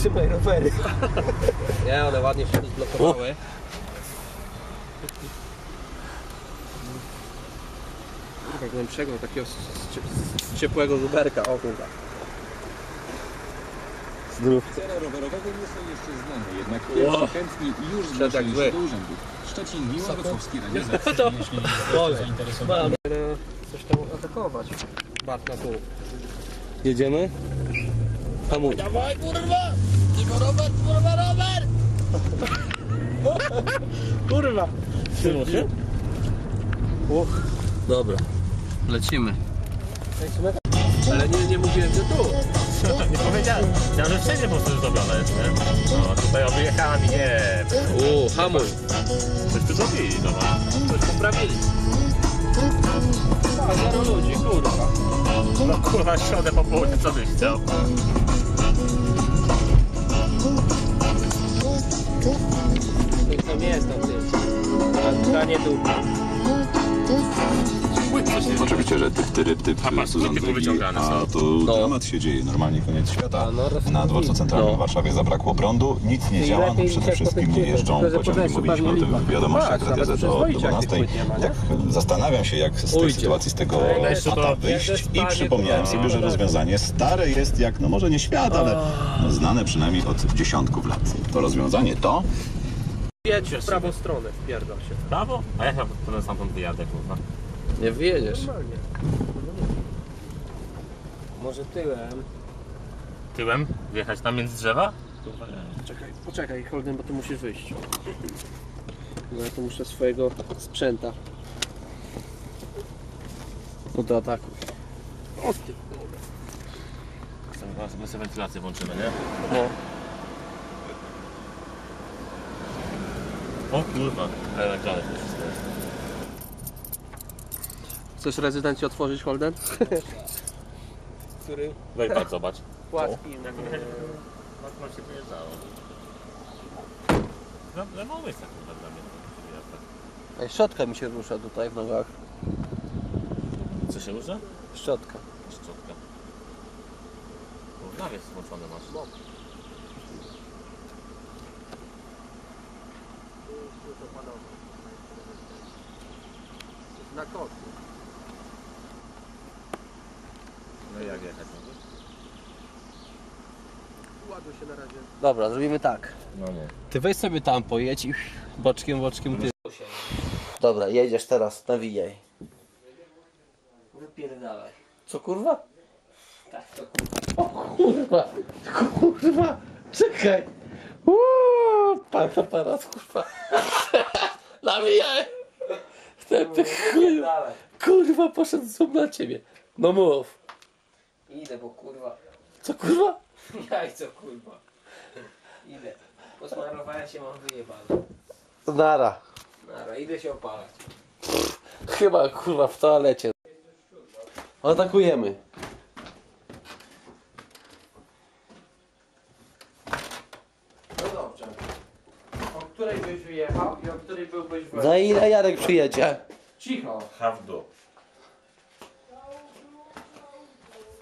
Trzymaj rowery. Nie, one ładnie się tu zblokowały. Tak głębszego, takiego z, z, z ciepłego zuberka. O kurwa. Zdrów. Rowerowego nie są jeszcze znane, jednak pierwsi chętni już jak zgłosili się do urzędu. Szczecin mimo wrocławskiej realizacji. To Jeśli jesteście zainteresowani. Coś tam atakować. Bat na pół. Jedziemy? Hamuj. Dawaj kurwa! Tylko rower, kurwa, rower! Kurwa! Się? Uch. Dobra. Lecimy. Ale nie, nie mówiłem, że tu. Nie powiedziałem. Chciałem, że wszędzie po prostu zrobione jest, nie? No, tutaj objechałem i nie. U, hamuj. Coś tu zrobili, dobra. Coś poprawili. A, zero ludzi, kurwa. No kurwa, środę po południu, co byś chciał? Tam jest na tym. Na nie tu. Oczywiście, że typ, tyryp, typ Papa, Suzan płyty Wegi, powyciągane a tu dramat się dzieje, normalnie koniec świata. A, no, Na dworcu centralnym no. w Warszawie zabrakło prądu, nic nie działa, no lepiej przede jak wszystkim nie jeżdżą tylko że pociągi, po mówiliśmy o tym w wiadomościach do nawet przyzwoicie, 12. jak tych płyt nie ma, nie? Jak zastanawiam się, jak z tej Ujdzie. sytuacji, z tego Jeszcze wyjść jak i przypomniałem to- sobie, że rozwiązanie stare jest jak, no może nie świat, ale no, znane przynajmniej od dziesiątków lat. To rozwiązanie to Jedź w prawą stronę, wpierdol się. Brawo? A jak ja sam stąd wyjadę, kurwa? Nie wyjedziesz. Normalnie. Może tyłem. Tyłem? Wjechać tam między drzewa? Czekaj, poczekaj, Holden, bo tu musisz wyjść. No ja tu muszę swojego sprzęta. No to ataku. O ty Chcę sobie sobie wentylację włączymy, nie? No. O kurwa, ale nagrane to wszystko jest. Chcesz rezydencję otworzyć, Holden? Który? Weź patrz, zobacz. Płaski. Jak no się. No, mało jest tak kurwa dla mnie. Ej, szczotka mi się rusza tutaj w nogach. Co się rusza? Szczotka. Szczotka. Bo włączony masz. Na kotu. No i jak jechać mówisz? Ładuj się na razie. Dobra, zrobimy tak. No nie. Ty weź sobie tam pojedź i boczkiem, boczkiem ty. Dobra, jedziesz teraz, nawijaj. Wypierdalaj. Co kurwa? Tak, to O kurwa, kurwa, czekaj. Uuu, pan aparat, kurwa. Nawijaj. Ten ty chuj, Dalej. kurwa, poszedł zoom na ciebie. No mów. Idę, bo kurwa. Co kurwa? Jaj, co kurwa. Idę. Posmarowałem się, mam wyjebane. Nara. Nara, idę się opalać. Chyba kurwa w toalecie. Atakujemy. No dobrze. O której byś wyjechał i o której byłbyś w... Za ile Jarek przyjedzie? Cicho. Hawdo.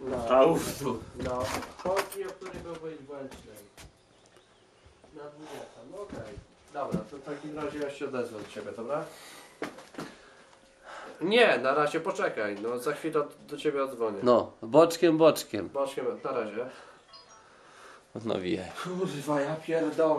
No. Hawdo. No. Chodź o której byłbyś w Łęcznej. Na 20. No okej. Dobra, to w takim razie ja się odezwę do ciebie, dobra? Nie, na razie poczekaj. No za chwilę do, do ciebie odzwonię. No, boczkiem, boczkiem. Boczkiem, na razie. Nawijaj. Kurwa, ja pierdolę.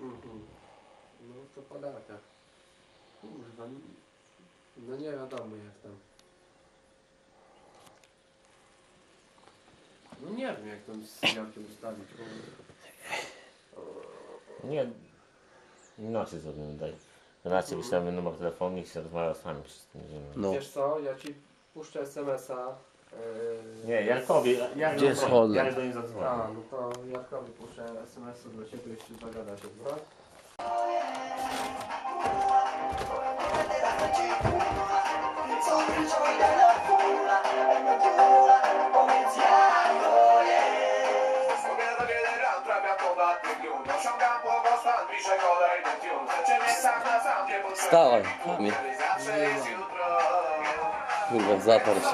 Mhm. No to podarka. Kurwa, no- no nie wiadomo jak tam. No nie wiem jak tam z Jarkiem ustawić. Nie. Inaczej zrobimy, daj. Inaczej wyślemy numer telefonu i się rozmawia z nami przez ten dzień. No. Wiesz co, ja ci puszczę smsa. Yy, Nie, Jarkowi, Jarek Gdzie jest do-? Jarek do niej zadzwoni. A, no to Jarkowi puszczę SMS-u do ciebie, jeśli zagada się, dobra? Jest jutro Kurwa, zatarł się.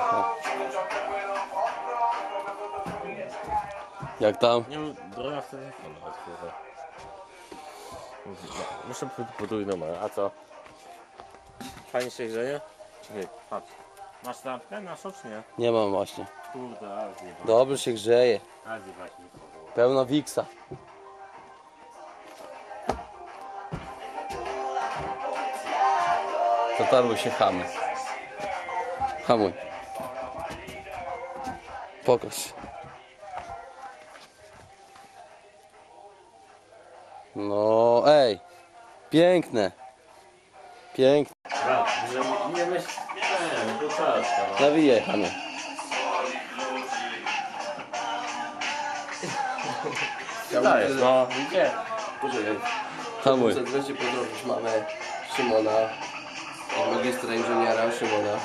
Jak tam? Nie mam droga w telefonu, kurwa. Muszę pod- podrój numer, a co? Fajnie się grzeje? Czekaj, patrz. Masz lampkę na nie? Mam właśnie. Kurde. Dobrze się grzeje. Azji właśnie. Pełno wiksa. Zatarły się chamy. Hamuj. Pokaż. No, ej. Piękne. Piękne. Nie myśl... Nie, to czas, no. Nawijaj, chamie. Dajesz, no, idzie. Poczekaj. Hamuj. Wreszcie pozdrowić mamę Szymona, magistra inżyniera Szymona.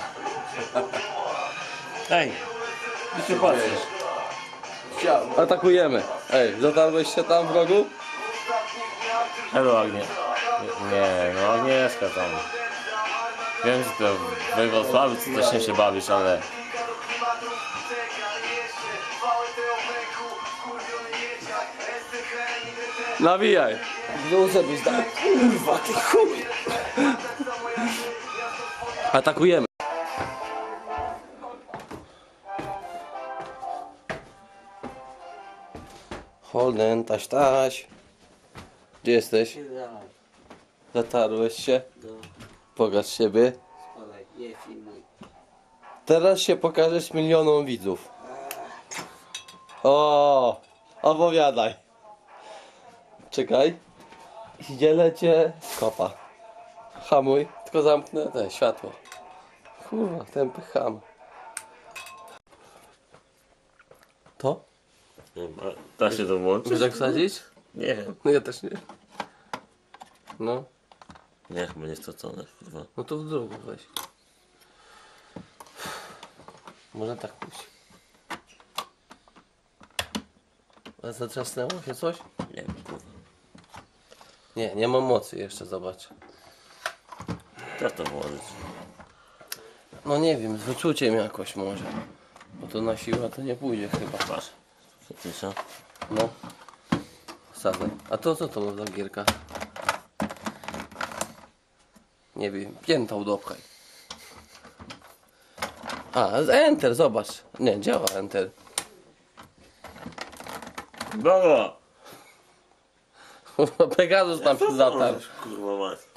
Ej, ty się patrzysz. Chciałem. Atakujemy. Ej, zatarłeś się tam w rogu? Hello Agnie. Nie, no Agnieszka tam. Wiem, że to we Wrocławiu ty też nie się bawisz, ale... Nawijaj. Bluzę byś dał. Kurwa, ty chuj. Atakujemy. Holden, taś, taś. Gdzie jesteś? Zatarłeś się? Pokaż siebie. Nie filmuj. Teraz się pokażesz milionom widzów. O, opowiadaj. Czekaj. Dzielę cię z kopa. Hamuj, tylko zamknę te światło. Kurwa, tępy ham. To? Nie wiem, a Da się to włączyć? Chcesz tak wsadzić? Nie. No ja też nie. No, Nie, chyba nie stracone, kurwa. no to w drugą weź. Można tak pójść. A zatrzasnęło się coś? Nie wiem, kurwa. Nie, nie mam mocy jeszcze, zobacz. Jak to włożyć? No nie wiem, z wyczuciem jakoś może. Bo to na siłę to nie pójdzie chyba. Masz. Cisza. No. Sadzę. A to co to za gierka? Nie wiem, piętą dopchaj. A, Enter, zobacz. Nie, działa Enter. Bogo! Pegasus tam się zatarł. Kurwa mać.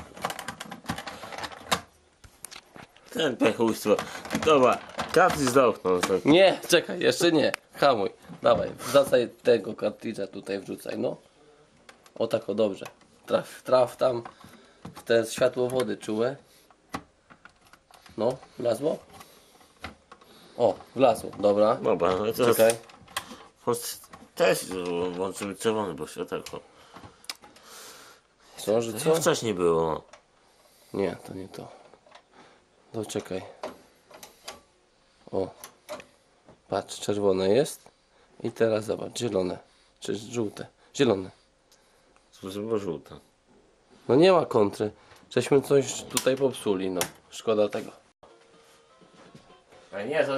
Ten pechujstwo. Dobra, karty zdochnął. To... Nie, czekaj, jeszcze nie. Hamuj. Dawaj, wracaj tego kartridża tutaj wrzucaj, no. O tak, o dobrze. Traf, traf tam w te światłowody czułe. No, wlazło? O, wlazło, dobra. Dobra, no i teraz... Czekaj. Też włączymy czerwony, bo się tak... Co, że Co co? wcześniej było? Nie, to nie to. No czekaj. O. Patrz, czerwone jest. I teraz zobacz, zielone. Czy żółte? Zielone. Było żółte. No nie ma kontry. Żeśmy coś tutaj popsuli, no. Szkoda tego. Ej, nie, to...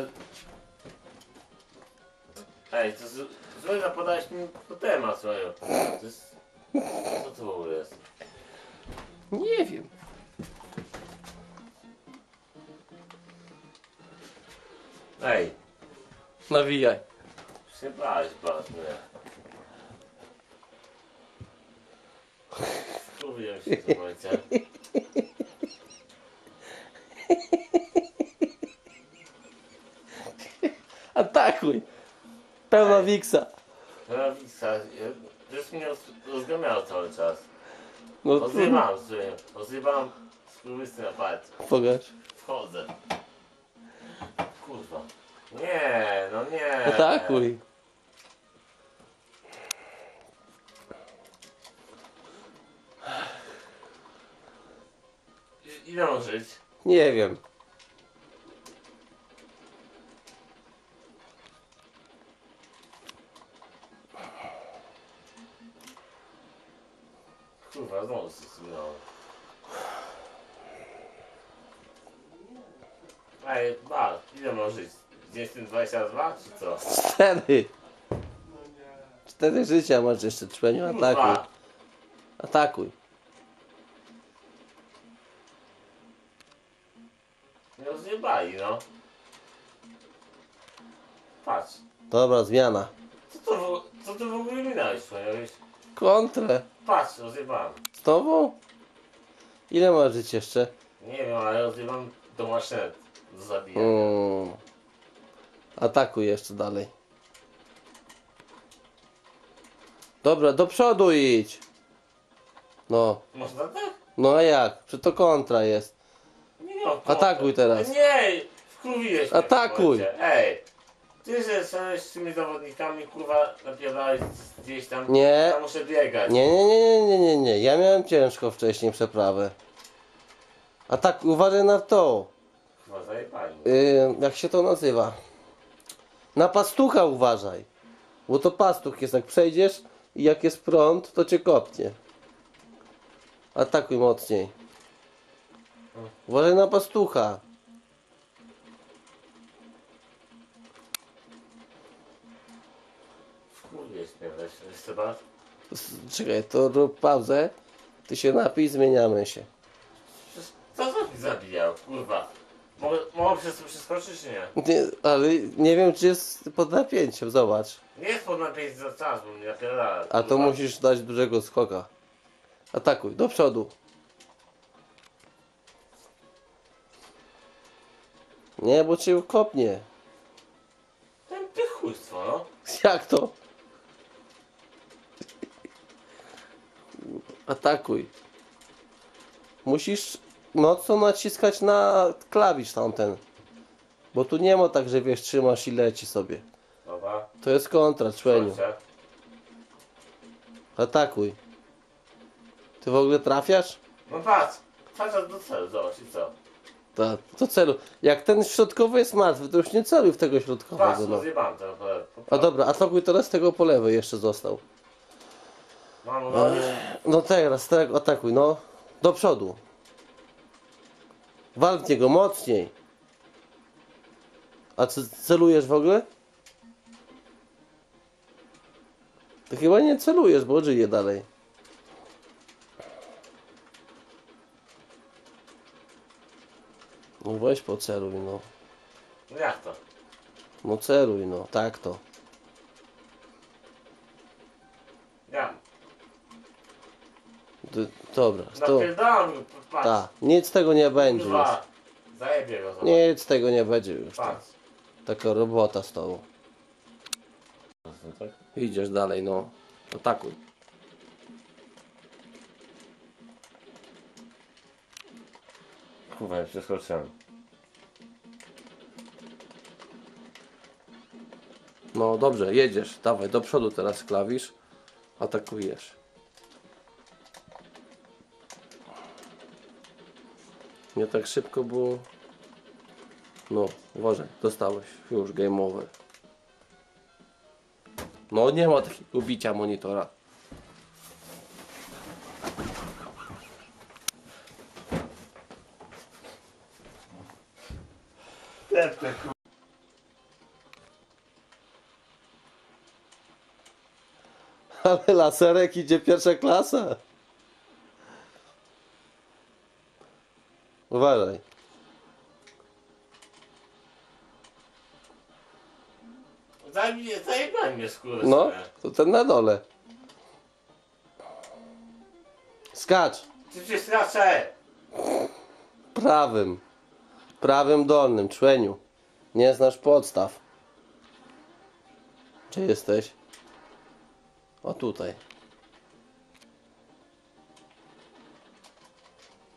Ej, to z... złe zapodałeś mi po temat swoją. To jest... Co to w ogóle jest? Nie wiem. Ej, Nawijaj. się bałeś bardzo. Mówiłem się do końca. Atakuj. Pełna wiksa. No Wiksa, już mnie roz- rozgamiało cały czas. No Rozrywam sobie, rozrywam skurwysy na palcu. Pokaż. Wchodzę. Kurwa. Nie, no nie. Atakuj. I- Ile mam żyć? Nie wiem. 22 czy co? Cztery. Cztery życia masz jeszcze, człeniu, atakuj. Atakuj. Nie rozjebali, no. Patrz. Dobra, zmiana. Co to, w- co ty w ogóle człowiek? Kontrę. Patrz, rozjebałem. Z tobą? Ile masz żyć jeszcze? Nie wiem, ale rozjebam tą maszynę do zabijania. Mm. Atakuj jeszcze dalej. Dobra, do przodu idź. No, Można tak? no a jak? Czy to kontra jest? Nie mam Atakuj teraz. Nie! Wkurwiłeś mnie Atakuj. Ej! Ty, że z tymi zawodnikami, kurwa, napierdałeś gdzieś tam. Nie. Ja muszę biegać. Nie, nie, nie, nie, nie, nie, nie. Ja miałem ciężko wcześniej przeprawę. A tak, uważaj na to. Kurwa, zajebali. Yy, jak się to nazywa? Na pastucha uważaj. Bo to pastuch jest, jak przejdziesz i jak jest prąd, to cię kopnie. Atakuj mocniej. Uważaj na pastucha. S- Czekaj, to rób pauzę. Ty się napij, zmieniamy się. Co zabijał, kurwa? Mogę, mogę przez to przeskoczyć, czy nie? Nie, ale nie wiem, czy jest pod napięciem, zobacz. Nie jest pod napięcie za czas, bo mnie napierdala. A to kurwa. musisz dać dużego skoka. Atakuj, do przodu. Nie, bo cię kopnie. Ten pychujstwo, no. Jak to? Atakuj. Musisz mocno naciskać na klawisz tamten. Bo tu nie ma tak, że wiesz, trzymasz i leci sobie. Dobra. To jest kontra, człeniu. Chodźcie. Atakuj. Ty w ogóle trafiasz? No patrz. Patrz do celu, zobacz i co. Ta, do celu. Jak ten środkowy jest martwy, to już nie celuj w tego Patrz, środkowego. No. rozjebałem to. po- po- A dobra, atakuj teraz tego po lewej jeszcze został. Mam robić? No teraz, tak, atakuj, no. Do przodu. Walcz niego mocniej. A co, celujesz w ogóle? Ty chyba nie celujesz, bo żyje dalej. No weź poceluj, no. No jak to? No celuj, no. Tak to. Ja. D- dobra, to. Patrz. Tak, nic z tego nie będzie już. Kurwa. Zajebie go, zobacz. Nic z tego nie będzie już. Patrz. Taka robota z tobą. tak? Idziesz dalej, no. Atakuj. Kurwa, nie przeskoczyłem. No dobrze, jedziesz. Dawaj, do przodu teraz klawisz. Atakujesz. Nie tak szybko, bo... No, uważaj, dostałeś. Już, game over. No, nie ma takiego bicia monitora. Ale laserek idzie pierwsza klasa. Uważaj. Zajebałem mnie skórę. No, to ten na dole. Skacz. Ty się skacze! Prawym. Prawym dolnym, człeniu. Nie znasz podstaw. Gdzie jesteś? O tutaj.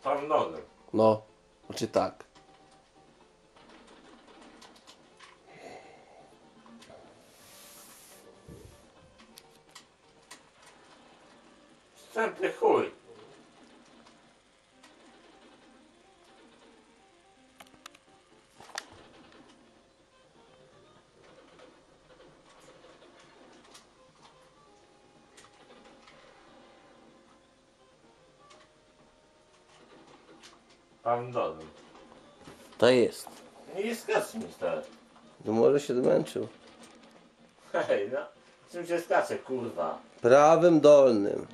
Tam nogę. No, znaczy tak. Wstępny chuj. Dolnym. To jest. Nie mi stary. No może się zmęczył. Hej, no. Czym się skacze, kurwa? Prawym dolnym.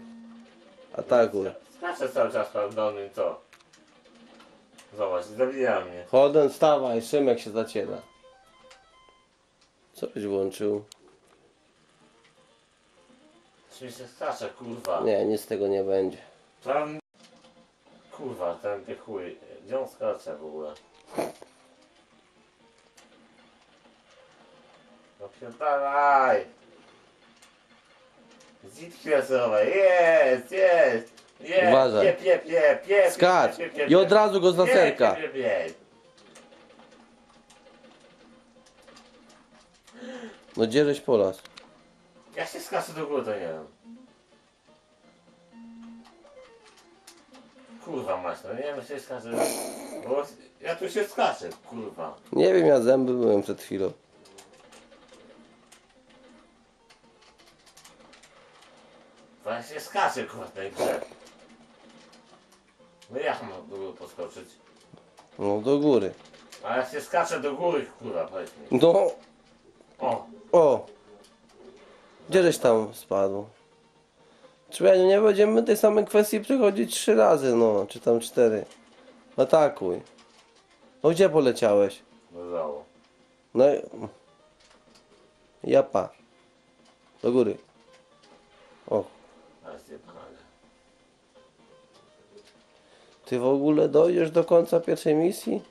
Atakuj. Skaczę cały czas prawdolnym, co? Zobacz, zabija mnie. Holden, stawaj, Szymek się zaciera. Co byś włączył? Czym się skacze, kurwa? Nie, nic z tego nie będzie. Prawym... Kurwa, ten ty chuj. Gdzie on skacze w ogóle? No pierdalaj! Zitki laserowe, jest, jest! Jest! Uważaj. Pie, pie, pie, pie, Skacz! pie, pie, pie, I od razu go z pie, laserka. Pie, pie, pie. No gdzie żeś po las? Ja się skaczę do góry, to nie wiem. Kurwa mać, no nie wiem, się skaczę. Bo ja tu się skaczę, kurwa. Nie wiem, ja zęby byłem przed chwilą. Się skaczę, kurwa, w tej grze. No jak mam do góry poskoczyć? No do góry. A ja się skaczę do góry, kurwa, powiedz mi. No, O, o! Gdzie żeś tam spadł? Człowieku, nie będziemy tej samej kwestii przechodzić trzy razy, no, czy tam cztery. Atakuj. No gdzie poleciałeś? dołu. No i... Japa. Do góry. O, zjebane. ty w ogóle dojdziesz do końca pierwszej misji?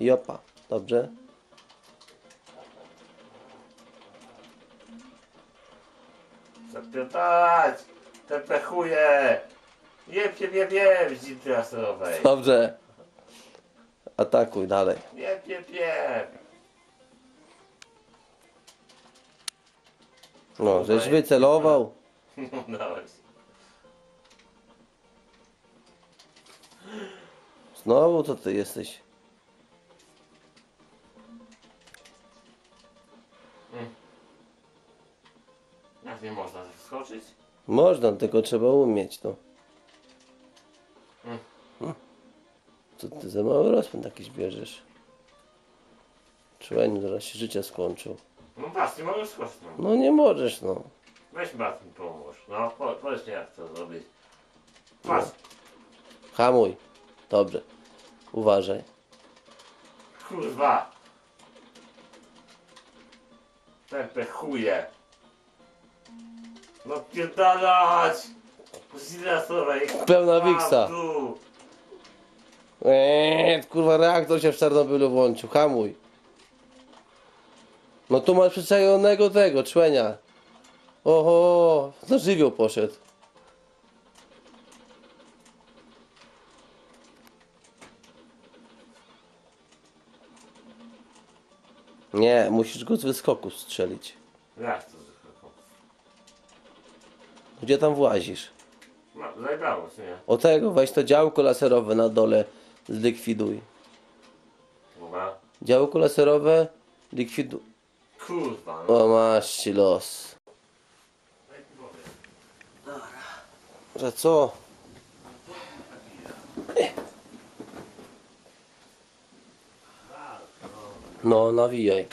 Japa. Dobrze? Zapierdalać! Te pechuje! Jeb, jeb, jeb, jeb, z zitki laserowej. Dobrze. Atakuj dalej. Jeb, jeb, jeb. No, żeś wycelował. No, dałeś. Znowu to ty jesteś. Jak nie można wskoczyć? Można, tylko trzeba umieć, no. Mm. Hmm. Co ty za mały rozpęd jakiś bierzesz? Człowieku, zaraz się życie skończył. No pas, nie mogę skoczyć. No. No nie możesz, no. Weź brat mi pomóż. No, po, powiedz mi jak to zrobić. Pas, Hamuj. Dobrze. Uważaj. kurwa. Ten pechuje. No pierdalać! Z laserowej. Pełna wiksa. Eee, kurwa, reaktor się w Czarnobylu włączył. Hamuj. No tu masz przyczajonego tego, człenia. Oho, na żywioł poszedł. Nie, musisz go z wyskoku strzelić. Jak to? Gdzie tam włazisz? No, zajebało się, nie? O tego, weź to działko laserowe na dole, zlikwiduj. Kurwa. Działko laserowe, likwiduj. Kurwa, no. O, masz ci los. Że co? No, nawijaj.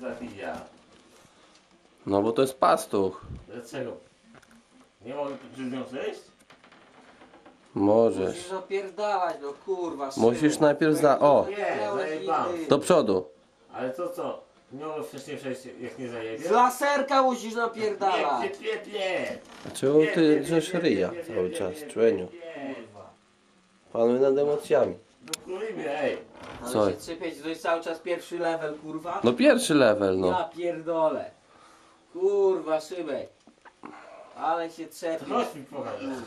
Zabija? No bo to jest pastuch. Dlaczego? Nie mogę tu nią zejść? Możesz. Musisz opierdalać, no kurwa. Musisz najpierw za... O! Nie, zajebałem. Do przodu. Ale to co? Nie mogę wcześniej przejść, jak nie zajebie? Z laserka musisz Pie, napierdalać. pie, pie, pie. Czemu ty drzesz ryja cały czas, człeniu? Panuj nad emocjami. No kurwa, ej. Co? Ale się trzepieć, to jest cały czas pierwszy level, kurwa. No pierwszy level, no. Ja pierdolę. Kurwa, szybek. Ale się trzepiesz. chodź mi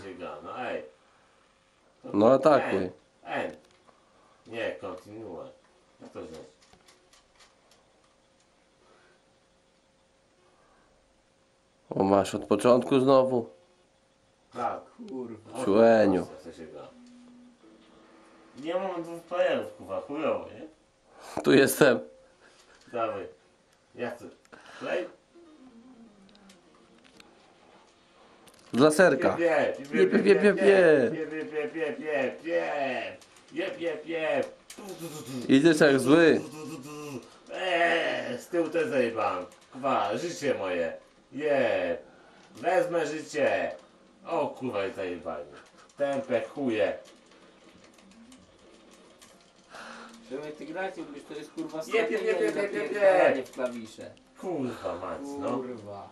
się gra, no ej. To- No atakuj. N. N. Nie, kontynuuj. Jak to wziąć? O, masz od początku znowu. Tak. Kurwa. Człeniu. Się gra? Nie mam dwóch playerów, kurwa, chujowo, nie? Tu jestem. Dawaj. Jak to? Play? Pie, pie, pie, pie, pie, pie. Jeb, jeb, jeb. Idziesz jak zły. Eee, z tyłu też zajebałem. Kwa, życie moje. Jeb. Wezmę życie. O kurwa i zajebanie. Tępe chuje. Żeby ty grać, lubisz, to jest kurwa Jep, jep, jep, jep, nie jep, jep, napierdalanie jep. w klawisze. Kurwa mać, no. Kurwa.